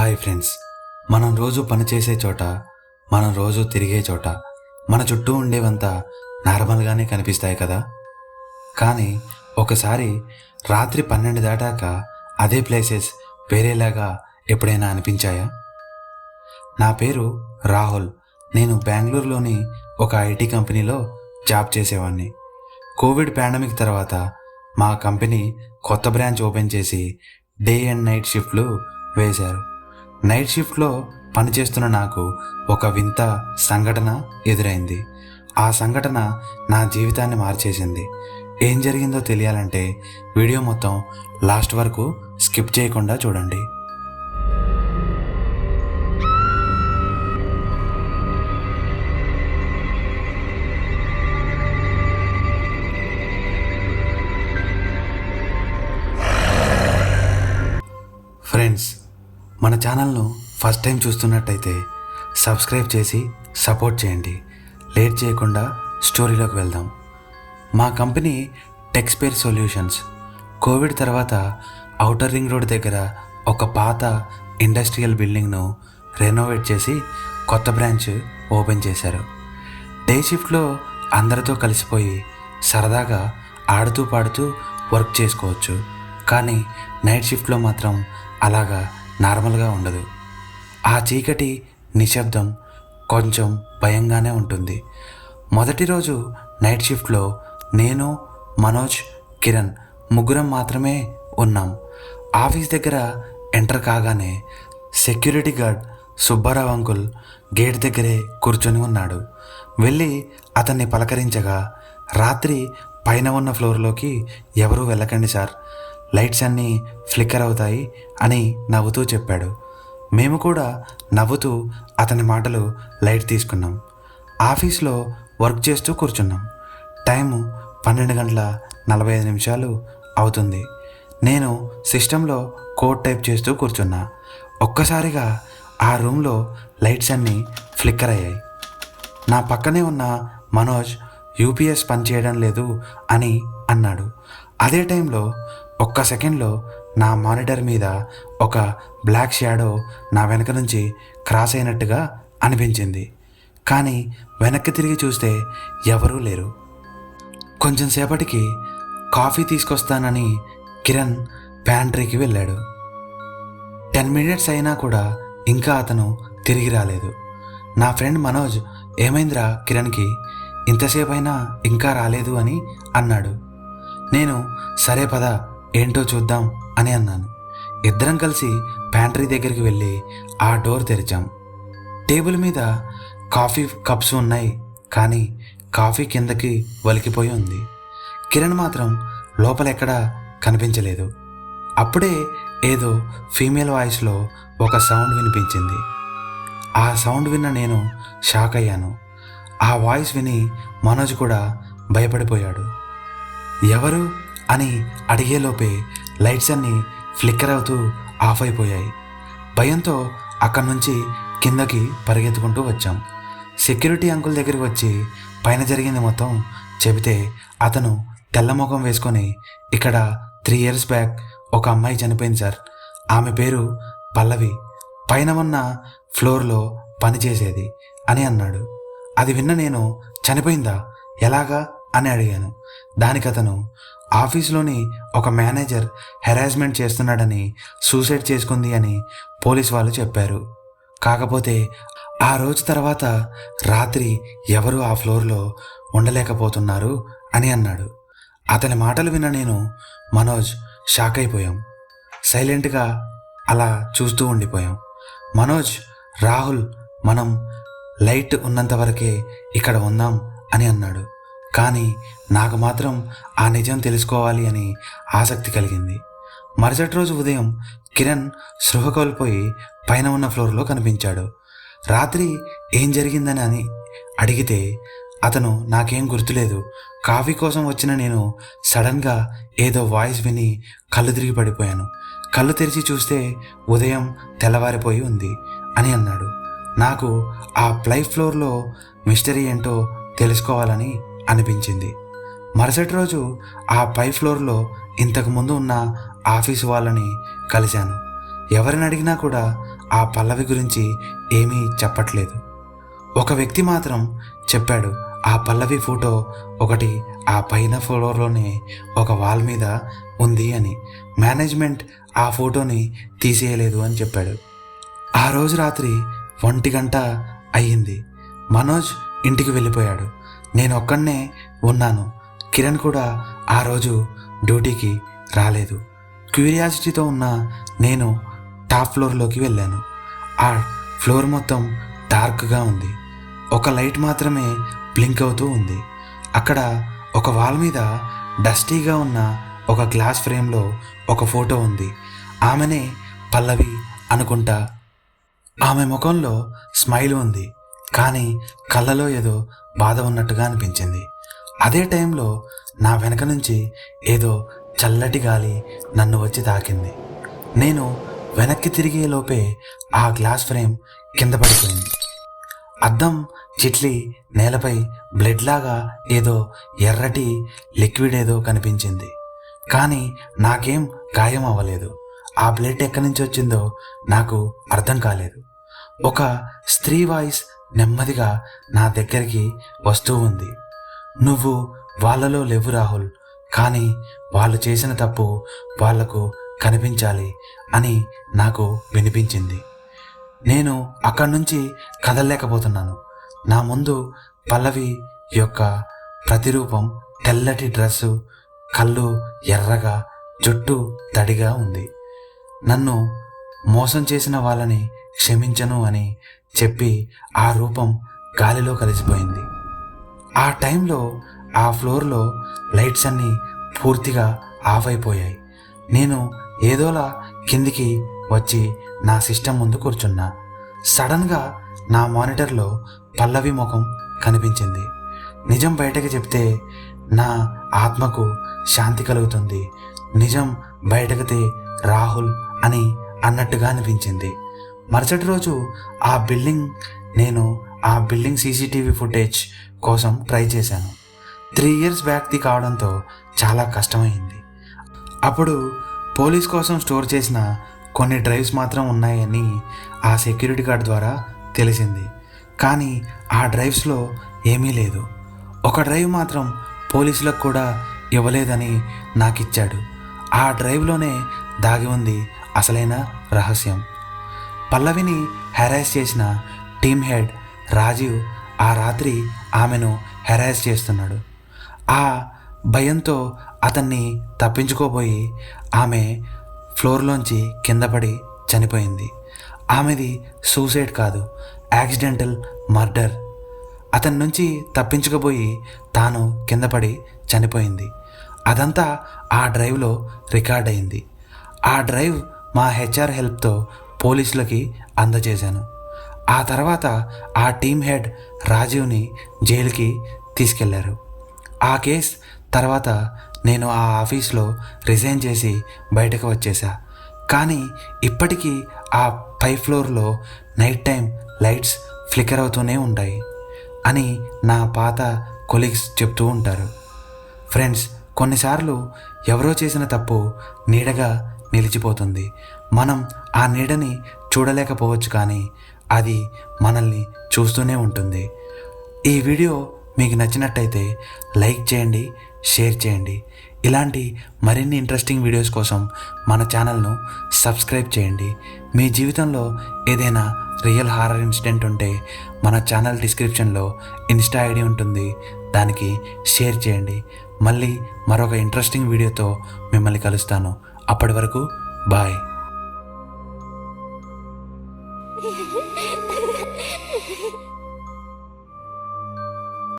Hi friends. మనం రోజు పని చేసే చోట మనం రోజు తిరిగే చోట మన చుట్టూ ఉండేవంతా నార్మల్గానే కనిపిస్తాయి కదా. కానీ ఒకసారి రాత్రి పన్నెండు దాటాక అదే ప్లేసెస్ వేరేలాగా ఎప్పుడైనా అనిపించాయా? నా పేరు రాహుల్. నేను బెంగళూరులోని ఒక ఐటీ కంపెనీలో జాబ్ చేసేవాడిని కోవిడ్ పాండమిక్ తర్వాత మా కంపెనీ కొత్త బ్రాంచ్ ఓపెన్ చేసి డే అండ్ నైట్ షిఫ్ట్లు వేశారు. నైట్ షిఫ్ట్లో పనిచేస్తున్న నాకు ఒక వింత సంఘటన ఎదురైంది. ఆ సంఘటన నా జీవితాన్ని మార్చేసింది. ఏం జరిగిందో తెలియాలంటే వీడియో మొత్తం లాస్ట్ వరకు స్కిప్ చేయకుండా చూడండి. ఛానల్ను ఫస్ట్ టైం చూస్తున్నట్టయితే సబ్స్క్రైబ్ చేసి సపోర్ట్ చేయండి. లేట్ చేయకుండా స్టోరీలోకి వెళ్దాం. మా కంపెనీ టెక్స్పేర్ సొల్యూషన్స్. కోవిడ్ తర్వాత ఔటర్ రింగ్ రోడ్ దగ్గర ఒక పాత ఇండస్ట్రియల్ బిల్డింగ్ను రెనోవేట్ చేసి కొత్త బ్రాంచ్ ఓపెన్ చేశారు. డే షిఫ్ట్లో అందరితో కలిసిపోయి సరదాగా ఆడుతూ పాడుతూ వర్క్ చేసుకోవచ్చు. కానీ నైట్ షిఫ్ట్లో మాత్రం అలాగా నార్మల్గా ఉండదు. ఆ చీకటి నిశ్శబ్దం కొంచెం భయంగానే ఉంటుంది. మొదటి రోజు నైట్ షిఫ్ట్లో నేను మనోజ్ కిరణ్ ముగ్గురం మాత్రమే ఉన్నాం. ఆఫీస్ దగ్గర ఎంటర్ కాగానే security guard Subbarao uncle gate దగ్గరే కూర్చొని ఉన్నాడు. వెళ్ళి అతన్ని పలకరించగా రాత్రి పైన ఉన్న ఫ్లోర్లోకి ఎవరూ వెళ్ళకండి సార్. లైట్స్ అన్నీ ఫ్లిక్కర్ అవుతాయి అని నవ్వుతూ చెప్పాడు. మేము కూడా నవ్వుతూ అతని మాటలు లైట్ తీసుకున్నాం. ఆఫీస్లో వర్క్ చేస్తూ కూర్చున్నాం. టైము పన్నెండు గంటల నలభై ఐదు నిమిషాలు అవుతుంది. నేను సిస్టంలో కోడ్ టైప్ చేస్తూ కూర్చున్నా. ఒక్కసారిగా ఆ రూమ్లో లైట్స్ అన్నీ ఫ్లిక్కర్ అయ్యాయి. నా పక్కనే ఉన్న మనోజ్ యూపీఎస్ పనిచేయడం లేదు అని అన్నాడు. అదే టైంలో ఒక్క సెకండ్లో నా మానిటర్ మీద ఒక బ్లాక్ షాడో నా వెనక నుంచి క్రాస్ అయినట్టుగా అనిపించింది. కానీ వెనక్కి తిరిగి చూస్తే ఎవరూ లేరు. కొంచెం సేపటికి కాఫీ తీసుకొస్తానని కిరణ్ ప్యాంట్రీకి వెళ్ళాడు. టెన్ మినిట్స్ అయినా కూడా ఇంకా అతను తిరిగి రాలేదు. నా ఫ్రెండ్ మనోజ్ ఏమైందిరా కిరణ్కి? ఇంతసేపైనా ఇంకా రాలేదు అని అన్నాడు. నేను సరే పద ఏంటో చూద్దాం అని అన్నాను. ఇద్దరం కలిసి ప్యాంట్రీ దగ్గరికి వెళ్ళి ఆ డోర్ తెరిచాం. టేబుల్ మీద కాఫీ కప్స్ ఉన్నాయి కానీ కాఫీ కిందకి వలికిపోయి ఉంది. కిరణ్ మాత్రం లోపల ఎక్కడా కనిపించలేదు. అప్పుడే ఏదో ఫీమేల్ వాయిస్లో ఒక సౌండ్ వినిపించింది. ఆ సౌండ్ విన్న నేను షాక్ అయ్యాను. ఆ వాయిస్ విని మనోజ్ కూడా భయపడిపోయాడు. ఎవరు? అని అడిగేలోపే లైట్స్ అన్నీ ఫ్లిక్కర్ అవుతూ ఆఫ్ అయిపోయాయి. భయంతో అక్కడి నుంచి కిందకి పరిగెత్తుకుంటూ వచ్చాం. సెక్యూరిటీ అంకుల్ దగ్గరికి వచ్చి పైన జరిగింది మొత్తం చెబితే అతను తెల్లముఖం వేసుకొని ఇక్కడ త్రీ ఇయర్స్ బ్యాక్ ఒక అమ్మాయి చనిపోయింది సార్. ఆమె పేరు పల్లవి. పైన ఉన్న ఫ్లోర్లో పనిచేసేది అని అన్నాడు. అది విన్న నేను చనిపోయిందా? ఎలాగా? అని అడిగాను. దానికి అతను ఆఫీస్లోని ఒక మేనేజర్ హెరాస్మెంట్ చేస్తున్నాడని సూసైడ్ చేసుకుంది అని పోలీస్ వాళ్ళు చెప్పారు. కాకపోతే ఆ రోజు తర్వాత రాత్రి ఎవరు ఆ ఫ్లోర్లో ఉండలేకపోతున్నారు అని అన్నాడు. అతని మాటలు విన్న నేను మనోజ్ షాక్ అయిపోయాం. సైలెంట్గా అలా చూస్తూ ఉండిపోయాం. మనోజ్ రాహుల్ మనం లైట్ ఉన్నంత వరకే ఇక్కడ ఉందాం అని అన్నాడు. కానీ నాకు మాత్రం ఆ నిజం తెలుసుకోవాలి అని ఆసక్తి కలిగింది. మరుసటి రోజు ఉదయం కిరణ్ సృహ కోల్పోయి పైన ఉన్న ఫ్లోర్లో కనిపించాడు. రాత్రి ఏం జరిగిందని అని అడిగితే అతను నాకేం గుర్తులేదు. కాఫీ కోసం వచ్చిన నేను సడన్గా ఏదో వాయిస్ విని కళ్ళు తిరిగి పడిపోయాను. కళ్ళు తెరిచి చూస్తే ఉదయం తెల్లవారిపోయి ఉంది అని అన్నాడు. నాకు ఆ ప్లై ఫ్లోర్లో మిస్టరీ ఏంటో తెలుసుకోవాలని అనిపించింది. మరుసటి రోజు ఆ పై ఫ్లోర్లో ఇంతకు ముందు ఉన్న ఆఫీసు వాళ్ళని కలిశాను. ఎవరిని అడిగినా కూడా ఆ పల్లవి గురించి ఏమీ చెప్పట్లేదు. ఒక వ్యక్తి మాత్రం చెప్పాడు ఆ పల్లవి ఫోటో ఒకటి ఆ పైన ఫ్లోర్లోనే ఒక వాల్ మీద ఉంది అని. మేనేజ్మెంట్ ఆ ఫోటోని తీసేయలేదు అని చెప్పాడు. ఆ రోజు రాత్రి ఒంటి గంట అయ్యింది. మనోజ్ ఇంటికి వెళ్ళిపోయాడు. నేను ఒక్కడనే ఉన్నాను. కిరణ్ కూడా ఆ రోజు డ్యూటీకి రాలేదు. క్యూరియాసిటీతో ఉన్న నేను టాప్ ఫ్లోర్లోకి వెళ్ళాను. ఆ ఫ్లోర్ మొత్తం డార్క్గా ఉంది. ఒక లైట్ మాత్రమే బ్లింక్ అవుతూ ఉంది. అక్కడ ఒక వాల్ మీద డస్టీగా ఉన్న ఒక గ్లాస్ ఫ్రేమ్లో ఒక ఫోటో ఉంది. ఆమెనే పల్లవి అనుకుంటా. ఆమె ముఖంలో స్మైల్ ఉంది. కానీ కళ్ళలో ఏదో బాధ ఉన్నట్టుగా అనిపించింది. అదే టైంలో నా వెనక నుంచి ఏదో చల్లటి గాలి నన్ను వచ్చి తాకింది. నేను వెనక్కి తిరిగే లోపే ఆ గ్లాస్ ఫ్రేమ్ కింద పడిపోయింది. అద్దం చిట్లి నేలపై బ్లడ్ లాగా ఏదో ఎర్రటి లిక్విడ్ ఏదో కనిపించింది. కానీ నాకేం గాయం అవ్వలేదు. ఆ బ్లడ్ ఎక్కడి నుంచి వచ్చిందో నాకు అర్థం కాలేదు. ఒక స్త్రీ వాయిస్ నెమ్మదిగా నా దగ్గరికి వస్తూ ఉంది. నువ్వు వాళ్ళలో లేవు రాహుల్ కానీ వాళ్ళు చేసిన తప్పు వాళ్ళకు కనిపించాలి అని నాకు వినిపించింది. నేను అక్కడి నుంచి కదలలేకపోతున్నాను. నా ముందు పల్లవి యొక్క ప్రతిరూపం తెల్లటి డ్రెస్సు కళ్ళు ఎర్రగా జుట్టు తడిగా ఉంది. నన్ను మోసం చేసిన వాళ్ళని క్షమించను అని చెప్పి ఆ రూపం గాలిలో కలిసిపోయింది. ఆ టైంలో ఆ ఫ్లోర్లో లైట్స్ అన్నీ పూర్తిగా ఆఫ్ అయిపోయాయి. నేను ఏదోలా కిందికి వచ్చి నా సిస్టమ్ ముందు కూర్చున్నా. సడన్గా నా మానిటర్లో పల్లవి ముఖం కనిపించింది. నిజం బయటకు చెప్తే నా ఆత్మకు శాంతి కలుగుతుంది. నిజం బయటకితే రాహుల్ అని అన్నట్టుగా అనిపించింది. మరుసటి రోజు ఆ బిల్డింగ్ నేను ఆ బిల్డింగ్ సీసీటీవీ ఫుటేజ్ కోసం ట్రై చేశాను. త్రీ ఇయర్స్ బ్యాక్ది కావడంతో చాలా కష్టమైంది. అప్పుడు పోలీస్ కోసం స్టోర్ చేసిన కొన్ని డ్రైవ్స్ మాత్రం ఉన్నాయని ఆ సెక్యూరిటీ గార్డ్ ద్వారా తెలిసింది. కానీ ఆ డ్రైవ్స్లో ఏమీ లేదు. ఒక డ్రైవ్ మాత్రం పోలీసులకు కూడా ఇవ్వలేదని నాకు ఇచ్చాడు ఆ డ్రైవ్లోనే దాగి ఉంది అసలైన రహస్యం. పల్లవిని హెరాస్ చేసిన టీమ్ హెడ్ రాజీవ్ ఆ రాత్రి ఆమెను హెరాస్ చేస్తున్నాడు. ఆ భయంతో అతన్ని తప్పించుకోబోయి ఆమె ఫ్లోర్లోంచి కింద పడి చనిపోయింది. ఆమెది సూసైడ్ కాదు యాక్సిడెంటల్ మర్డర్. అతని నుంచి తప్పించుకుపోయి తాను కింద పడి చనిపోయింది. అదంతా ఆ డ్రైవ్లో రికార్డ్ అయింది. ఆ డ్రైవ్ మా హెచ్ఆర్ హెల్ప్తో పోలీసులకి అందజేశాను. ఆ తర్వాత ఆ టీం హెడ్ రాజీవ్ని జైలుకి తీసుకెళ్ళారు. ఆ కేస్ తర్వాత నేను ఆ ఆఫీస్లో రిజైన్ చేసి బయటకు వచ్చేసా. కానీ ఇప్పటికీ ఆ పై ఫ్లోర్లో నైట్ టైం లైట్స్ ఫ్లికర్ అవుతూనే ఉంటాయి అని నా పాత కొలీగ్స్ చెప్తూ ఉంటారు. ఫ్రెండ్స్ కొన్నిసార్లు ఎవరో చేసిన తప్పు నీడగా నిలిచిపోతుంది. మనం ఆ నీడని చూడలేకపోవచ్చు కానీ అది మనల్ని చూస్తూనే ఉంటుంది. ఈ వీడియో మీకు నచ్చినట్టయితే లైక్ చేయండి షేర్ చేయండి. ఇలాంటి మరిన్ని ఇంట్రెస్టింగ్ వీడియోస్ కోసం మన ఛానల్ను సబ్స్క్రైబ్ చేయండి. మీ జీవితంలో ఏదైనా రియల్ హారర్ ఇన్సిడెంట్ ఉంటే మన ఛానల్ డిస్క్రిప్షన్లో ఇన్స్టా ఐడి ఉంటుంది. దానికి షేర్ చేయండి. మళ్ళీ మరొక ఇంట్రెస్టింగ్ వీడియోతో మిమ్మల్ని కలుస్తాను. అప్పటి వరకు బాయ్.